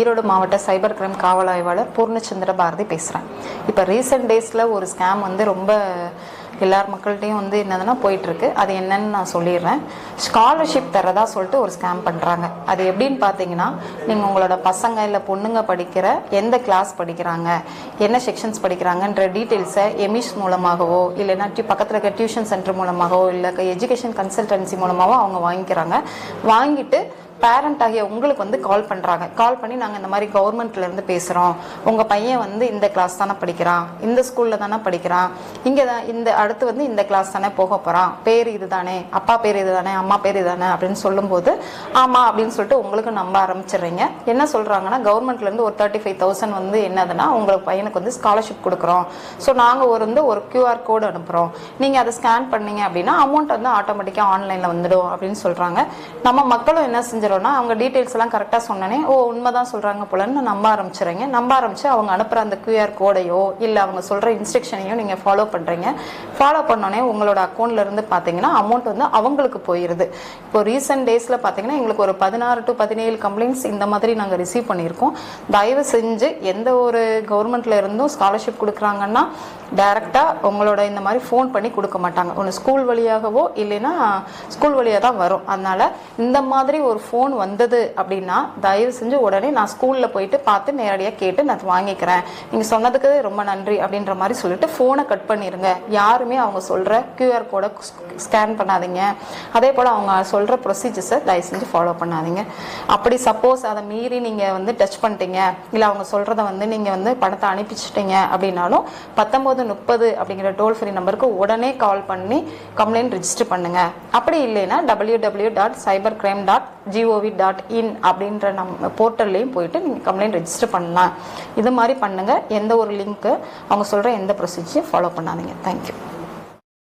ஈரோடு மாவட்ட cyber crime காவல் ஆய்வாளர் பூர்ணச்சந்திர பாரதி பேசுகிறேன் இப்போ ரீசெண்ட் டேஸில் ஒரு ஸ்கேம் வந்து ரொம்ப எல்லார் மக்கள்கிட்டையும் வந்து என்னதுன்னா போயிட்டுருக்கு. அது என்னன்னு நான் சொல்லிடுறேன். ஸ்காலர்ஷிப் தரதா சொல்லிட்டு ஒரு ஸ்கேம் பண்ணுறாங்க அது எப்படின்னு பார்த்தீங்கன்னா நீங்கள் உங்களோட பசங்க இல்லை பொண்ணுங்க படிக்கிற எந்த கிளாஸ் படிக்கிறாங்க என்ன செக்ஷன்ஸ் படிக்கிறாங்கன்ற டீட்டெயில்ஸை எமிஷ் மூலமாகவோ இல்லைன்னா பக்கத்தில் இருக்க டியூஷன் சென்டர் மூலமாகவோ இல்லை எஜுகேஷன் கன்சல்டன்சி மூலமாகவோ அவங்க வாங்கிக்கிறாங்க. வாங்கிட்டு பேரண்ட் ஆகிய உங்களுக்கு வந்து கால் பண்ணுறாங்க கால் பண்ணி நாங்கள் இந்த மாதிரி கவர்மெண்ட்ல இருந்து பேசுகிறோம் உங்கள் பையன் வந்து இந்த கிளாஸ் தானே படிக்கிறான். இந்த ஸ்கூலில் தானே படிக்கிறான். இங்கே தான் இந்த அடுத்து வந்து இந்த கிளாஸ் தானே போக போகிறான் பேர் இது தானே அப்பா பேர் இது தானே அம்மா பேர் இது தானே அப்படின்னு சொல்லும்போது ஆமாம் அப்படின்னு சொல்லிட்டு உங்களுக்கு நம்ப ஆரம்பிச்சிடுறீங்க. என்ன சொல்கிறாங்கன்னா கவர்மெண்ட்லேருந்து ஒரு தேர்ட்டி ஃபைவ் தௌசண்ட் வந்து என்னதுன்னா உங்களுக்கு பையனுக்கு வந்து ஸ்காலர்ஷிப் கொடுக்குறோம். ஸோ நாங்கள் ஒரு வந்து ஒரு கியூஆர் கோடு அனுப்புகிறோம் நீங்கள் அதை ஸ்கேன் பண்ணீங்க அப்படின்னா அமௌண்ட் வந்து ஆட்டோமேட்டிக்காக ஆன்லைனில் வந்துடும் அப்படின்னு சொல்கிறாங்க நம்ம மக்களும் என்ன செஞ்சிடறோம்னா அவங்க டீட்டெயில்ஸ் எல்லாம் கரெக்டாக சொன்னனே ஓ உண்மைதான் சொல்கிறாங்க போலன்னு நம்ப ஆரம்பிச்சுறீங்க. நம்ப ஆரம்பிச்சு அவங்க அனுப்புகிற அந்த கியூஆர் கோடையோ இல்லை அவங்க சொல்கிற இன்ஸ்ட்ரக்ஷனையோ நீங்கள் ஃபாலோ பண்ணுறீங்க ஃபாலோ பண்ணோடனே உங்களோட அக்கௌண்ட்ல இருந்து பார்த்தீங்கன்னா அமௌண்ட் வந்து அவங்களுக்கு போயிடுது இப்போ ரீசெண்ட் டேஸில் பார்த்தீங்கன்னா எங்களுக்கு ஒரு பதினாறு டு பதினேழு கம்ப்ளைண்ட்ஸ் இந்த மாதிரி நாங்கள் ரிசீவ் பண்ணியிருக்கோம். தயவு செஞ்சு எந்த ஒரு கவர்மெண்ட்ல இருந்தும் ஸ்காலர்ஷிப் கொடுக்குறாங்கன்னா டைரெக்டாக உங்களோட இந்த மாதிரி ஃபோன் பண்ணி கொடுக்க மாட்டாங்க. ஒன்று ஸ்கூல் வழியாகவோ இல்லைன்னா ஸ்கூல் வழியாக தான் வரும். அதனால இந்த மாதிரி ஒரு ஃபோன் ஃபோன் வந்தது அப்படின்னா தயவு செஞ்சு உடனே நான் ஸ்கூலில் போயிட்டு பார்த்து நேரடியாக கேட்டு நான் வாங்கிக்கிறேன். நீங்கள் சொன்னதுக்கு ரொம்ப நன்றி அப்படின்ற மாதிரி சொல்லிட்டு ஃபோனை கட் பண்ணிடுங்க யாருமே அவங்க சொல்கிற கியூஆர் கோடை ஸ்கேன் பண்ணாதீங்க. அதே போல் அவங்க சொல்கிற ப்ரொசீஜர்ஸை தயவு செஞ்சு ஃபாலோ பண்ணாதீங்க. அப்படி சப்போஸ் அதை மீறி நீங்கள் வந்து டச் பண்ணிட்டீங்க. இல்லை அவங்க சொல்கிறத வந்து நீங்கள் வந்து பணத்தை அனுப்பிச்சிட்டிங்க அப்படின்னாலும் பத்தொம்போது முப்பது அப்படிங்கிற டோல் ஃப்ரீ நம்பருக்கு உடனே கால் பண்ணி கம்ப்ளைண்ட் ரிஜிஸ்டர் பண்ணுங்க. அப்படி இல்லைன்னா W W dot cyber crime dot G O V dot in அப்படின்ற நம்ம போர்ட்டல்லையும் போயிட்டு நீங்கள் கம்ப்ளைண்ட் ரெஜிஸ்டர் பண்ணலாம். இது மாதிரி பண்ணுங்கள் எந்த ஒரு லிங்க்கு அவங்க சொல்கிற எந்த ப்ரொசீஜரையும் ஃபாலோ பண்ணாதீங்க. தேங்க்யூ